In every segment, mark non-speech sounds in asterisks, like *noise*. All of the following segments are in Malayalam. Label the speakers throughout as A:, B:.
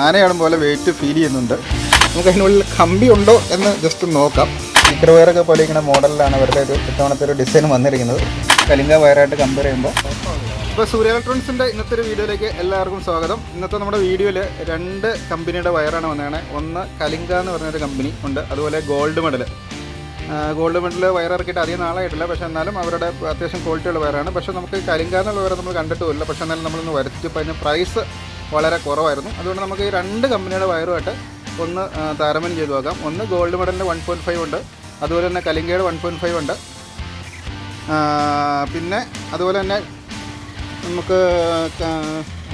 A: ആനയാടും പോലെ വെയിറ്റ് ഫീൽ ചെയ്യുന്നുണ്ട്. നമുക്ക് അതിനുള്ളിൽ കമ്പി ഉണ്ടോ എന്ന് ജസ്റ്റ് നോക്കാം. സ്പീക്കർ വയറൊക്കെ പോലെ ഇങ്ങനെ മോഡലിലാണ് അവരുടെ ഒരു ഇത്തവണത്തെ ഒരു ഡിസൈൻ വന്നിരിക്കുന്നത്. കലിംഗ വയറായിട്ട് കമ്പയർ ചെയ്യുമ്പോൾ. ഇപ്പോൾ സൂര്യ ഇലക്ട്രോണിക്സിന്റെ ഇന്നത്തെ ഒരു വീഡിയോയിലേക്ക് എല്ലാവർക്കും സ്വാഗതം. ഇന്നത്തെ നമ്മുടെ വീഡിയോയിൽ രണ്ട് കമ്പനിയുടെ വയറാണ് വന്നതാണ് ഒന്ന് കലിംഗ എന്ന് പറഞ്ഞൊരു കമ്പനി ഉണ്ട്. അതുപോലെ gold medal gold medal wire ഇറക്കിയിട്ട് അധികം നാളായിട്ടില്ല. പക്ഷേ എന്നാലും അവരുടെ അത്യാവശ്യം ക്വാളിറ്റിയുള്ള വയറാണ് പക്ഷേ നമുക്ക് കലിംഗ എന്നുള്ള വയർ നമ്മൾ കണ്ടിട്ടുമില്ല. പക്ഷേ എന്നാലും നമ്മളൊന്ന് ഇപ്പോൾ അതിന് പ്രൈസ് വളരെ കുറവായിരുന്നു. അതുകൊണ്ട് നമുക്ക് ഈ രണ്ട് കമ്പനിയുടെ വയറുമായിട്ട് ഒന്ന് താരതമ്യം ചെയ്ത് നോക്കാം. ഒന്ന് ഗോൾഡ് മെഡലിന്റെ വൺ പോയിന്റ് ഫൈവ് ഉണ്ട്. അതുപോലെ തന്നെ കലിംഗയുടെ വൺ പോയിന്റ് ഫൈവ് ഉണ്ട്. പിന്നെ അതുപോലെ തന്നെ നമുക്ക്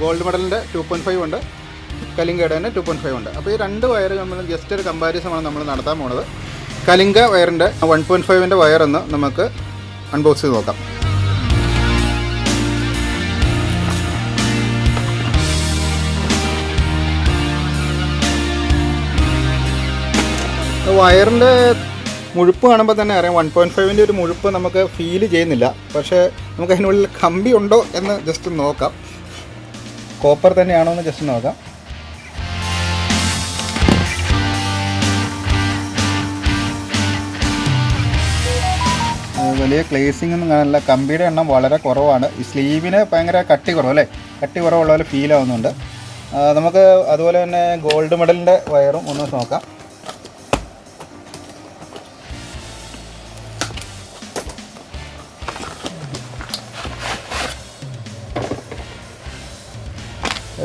A: ഗോൾഡ് മെഡലിന്റെ ടു പോയിന്റ് ഫൈവ് ഉണ്ട്. കലിംഗയുടെ തന്നെ ടു പോയിന്റ് ഫൈവ് ഉണ്ട്. അപ്പോൾ ഈ രണ്ട് വയർ നമ്മൾ ജസ്റ്റ് ഒരു കമ്പാരിസമാണ് നമ്മൾ നടത്താൻ പോണത്. കലിംഗ വയറിന്റെ വൺ പോയിന്റ് ഫൈവിന്റെ വയറൊന്ന് നമുക്ക് അൺബോക്സ് ചെയ്ത് നോക്കാം. വയറിന്റെ മുഴുപ്പ് കാണുമ്പോൾ തന്നെ അറിയാം. വൺ പോയിന്റ് ഫൈവിന്റെ ഒരു മുഴുപ്പ് നമുക്ക് ഫീൽ ചെയ്യുന്നില്ല. പക്ഷേ നമുക്ക് അതിനുള്ളിൽ കമ്പി ഉണ്ടോ എന്ന് ജസ്റ്റ് നോക്കാം. കോപ്പർ തന്നെയാണോ എന്ന് ജസ്റ്റ് നോക്കാം. വലിയ ക്ലേസിംഗ് ഒന്നും കാണില്ല കമ്പിയുടെ എണ്ണം വളരെ കുറവാണ്. ഈ സ്ലീവിന് ഭയങ്കര കട്ടി കുറവ് അല്ലേ? കട്ടി കുറവുള്ള പോലെ ഫീൽ ആവുന്നുണ്ട്. നമുക്ക് അതുപോലെ തന്നെ ഗോൾഡ് മെഡലിന്റെ വയറും ഒന്ന് നോക്കാം.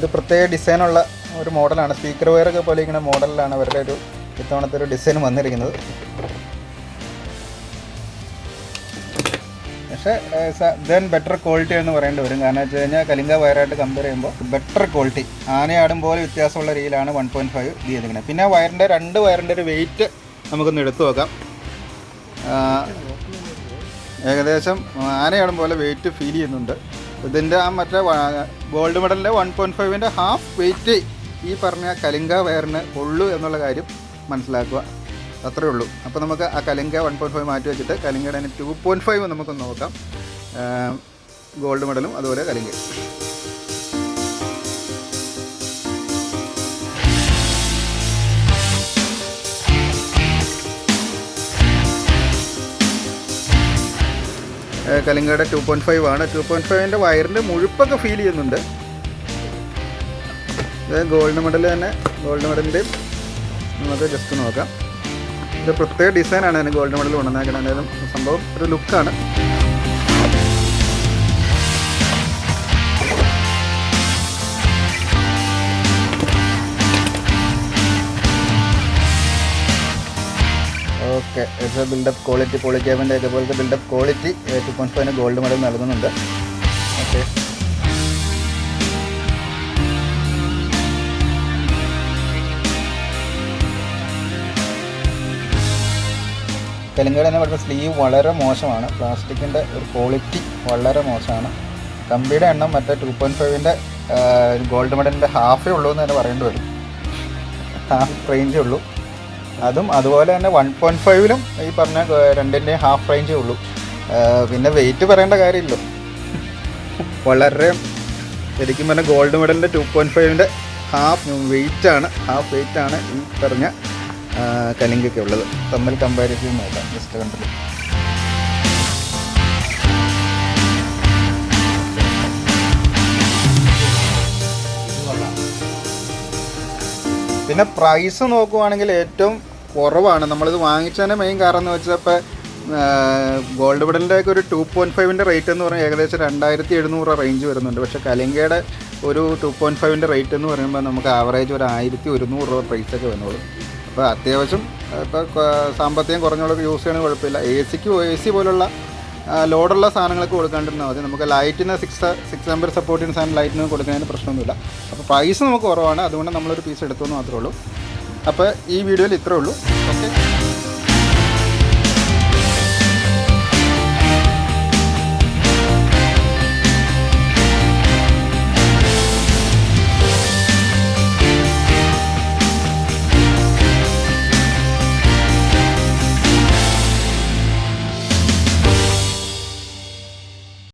A: ഒരു പ്രത്യേക ഡിസൈനുള്ള ഒരു മോഡലാണ്. സ്പീക്കർ വയറൊക്കെ പോലെ ഇങ്ങനെ മോഡലിലാണ് അവരുടെ ഒരു ഇത്തവണത്തെ ഒരു ഡിസൈൻ വന്നിരിക്കുന്നത്. പക്ഷേ ദെൻ ബെറ്റർ ക്വാളിറ്റി എന്ന് പറയേണ്ടി വരും. കാരണം വെച്ച് കഴിഞ്ഞാൽ കലിംഗ വയറായിട്ട് കമ്പയർ ചെയ്യുമ്പോൾ ബെറ്റർ ക്വാളിറ്റി ആനയാടും പോലെ വ്യത്യാസമുള്ള രീതിയിലാണ് വൺ പോയിന്റ് ഫൈവ് ഇത് ചെയ്തിരിക്കുന്നത്. പിന്നെ വയറിന്റെ രണ്ട് വയറിന്റെ ഒരു വെയിറ്റ് നമുക്കൊന്ന് എടുത്തു നോക്കാം. ഏകദേശം ആനയാടും പോലെ വെയിറ്റ് ഫീൽ ചെയ്യുന്നുണ്ട്. ഇതിന്റെ ആ മറ്റേ ഗോൾഡ് മെഡലിന്റെ വൺ പോയിന്റ് ഫൈവിന്റെ ഹാഫ് വെയിറ്റ് ഈ പറഞ്ഞ കലിംഗ വയറിന് ഉള്ളൂ എന്നുള്ള കാര്യം മനസ്സിലാക്കുക. അത്രേ ഉള്ളൂ. അപ്പോൾ നമുക്ക് ആ കലിംഗ വൺ പോയിന്റ് ഫൈവ് മാറ്റി വെച്ചിട്ട് തന്നെ ടു പോയിന്റ് ഫൈവ് നമുക്ക് നോക്കാം. ഗോൾഡ് മെഡലും അതുപോലെ കലിംഗ കലിംഗയുടെ ടു പോയിന്റ് ഫൈവ് ആണ്. ടു പോയിന്റ് ഫൈവിന്റെ വയറിന്റെ മുഴുപ്പൊക്കെ ഫീൽ ചെയ്യുന്നുണ്ട്. ഗോൾഡ് മെഡൽ തന്നെ. ഗോൾഡ് മെഡലിന്റെയും നമുക്ക് ജസ്റ്റ് നോക്കാം. ഇത് പ്രത്യേക ഡിസൈനാണ് അതിന് ഗോൾഡ് മെഡൽ കൊണ്ടുവന്നേക്കുന്നത് എന്തായാലും സംഭവം ഒരു ലുക്കാണ് ഓക്കെ ബിൽഡപ്പ് ക്വാളിറ്റി പോളിക്യാബിന്റെ ഇതുപോലത്തെ build up quality two point ഫൈവിന് gold medal നൽകുന്നുണ്ട്. ഓക്കെ. തെലുങ്കാന പറഞ്ഞ സ്ലീവ് വളരെ മോശമാണ്. പ്ലാസ്റ്റിക്കിന്റെ ഒരു ക്വാളിറ്റി വളരെ മോശമാണ്. കമ്പിയുടെ എണ്ണം മറ്റേ ടു പോയിന്റ് ഫൈവിന്റെ ഗോൾഡ് മെഡലിന്റെ ഹാഫേ ഉള്ളൂ എന്ന് തന്നെ പറയേണ്ടി വരും. *laughs* ഹാഫ് റേഞ്ചേ ഉള്ളൂ. അതും അതുപോലെ തന്നെ വൺ പോയിന്റ് ഫൈവിലും ഈ പറഞ്ഞ രണ്ടിന്റെയും ഹാഫ് റേഞ്ചേ ഉള്ളൂ. പിന്നെ വെയിറ്റ് പറയേണ്ട കാര്യമില്ല. വളരെ ശരിക്കും പറഞ്ഞാൽ ഗോൾഡ് മെഡലിന്റെ ടു പോയിന്റ് ഫൈവിന്റെ ഹാഫ് വെയിറ്റ് ആണ് ഹാഫ് വെയിറ്റ് ആണ് ഈ പറഞ്ഞ കലിങ്കൊക്കെ ഉള്ളത്. തമ്മിൽ കമ്പാരിസൺ നോക്കാം ജസ്റ്റ് കണ്ടിട്ട് പിന്നെ പ്രൈസ് നോക്കുവാണെങ്കിൽ ഏറ്റവും കുറവാണ്. നമ്മളിത് വാങ്ങിച്ചതിന്റെ മെയിൻ കാരണം എന്ന് വെച്ചാൽ ഇപ്പോൾ ഗോൾഡ് മെഡലിന്റെ ഒക്കെ ഒരു ടു പോയിന്റ് ഫൈവിന്റെ റേറ്റ് എന്ന് പറഞ്ഞാൽ ഏകദേശം രണ്ടായിരത്തി എഴുന്നൂറ് റേഞ്ച് വരുന്നുണ്ട്. പക്ഷേ കലിങ്കയുടെ ഒരു ടു പോയിന്റ് ഫൈവിന്റെ റേറ്റ് എന്ന് പറയുമ്പോൾ നമുക്ക് ആവറേജ് ഒരു ആയിരത്തി ഒരുന്നൂറ് രൂപ പ്രൈസൊക്കെ വന്നോളൂ അപ്പോൾ അത്യാവശ്യം ഇപ്പോൾ സാമ്പത്തികം കുറഞ്ഞവർക്ക് യൂസ് ചെയ്യണമെങ്കിൽ കുഴപ്പമില്ല. എ സിക്ക് എ സി പോലുള്ള ലോഡുള്ള സാധനങ്ങളൊക്കെ കൊടുക്കാണ്ടിരുന്നാൽ മതി. നമുക്ക് ലൈറ്റിന് സിക്സ് സിക്സ് നമ്പർ സപ്പോർട്ടിന് സാധനം ലൈറ്റിന് കൊടുക്കുന്നതിന് പ്രശ്നമൊന്നുമില്ല. അപ്പോൾ പ്രൈസ് നമുക്ക് കുറവാണ്. അതുകൊണ്ട് നമ്മളൊരു പീസ് എടുത്തു എന്ന് മാത്രമേ ഉള്ളൂ. അപ്പോൾ ഈ വീഡിയോയിൽ ഇത്രേ ഉള്ളൂ.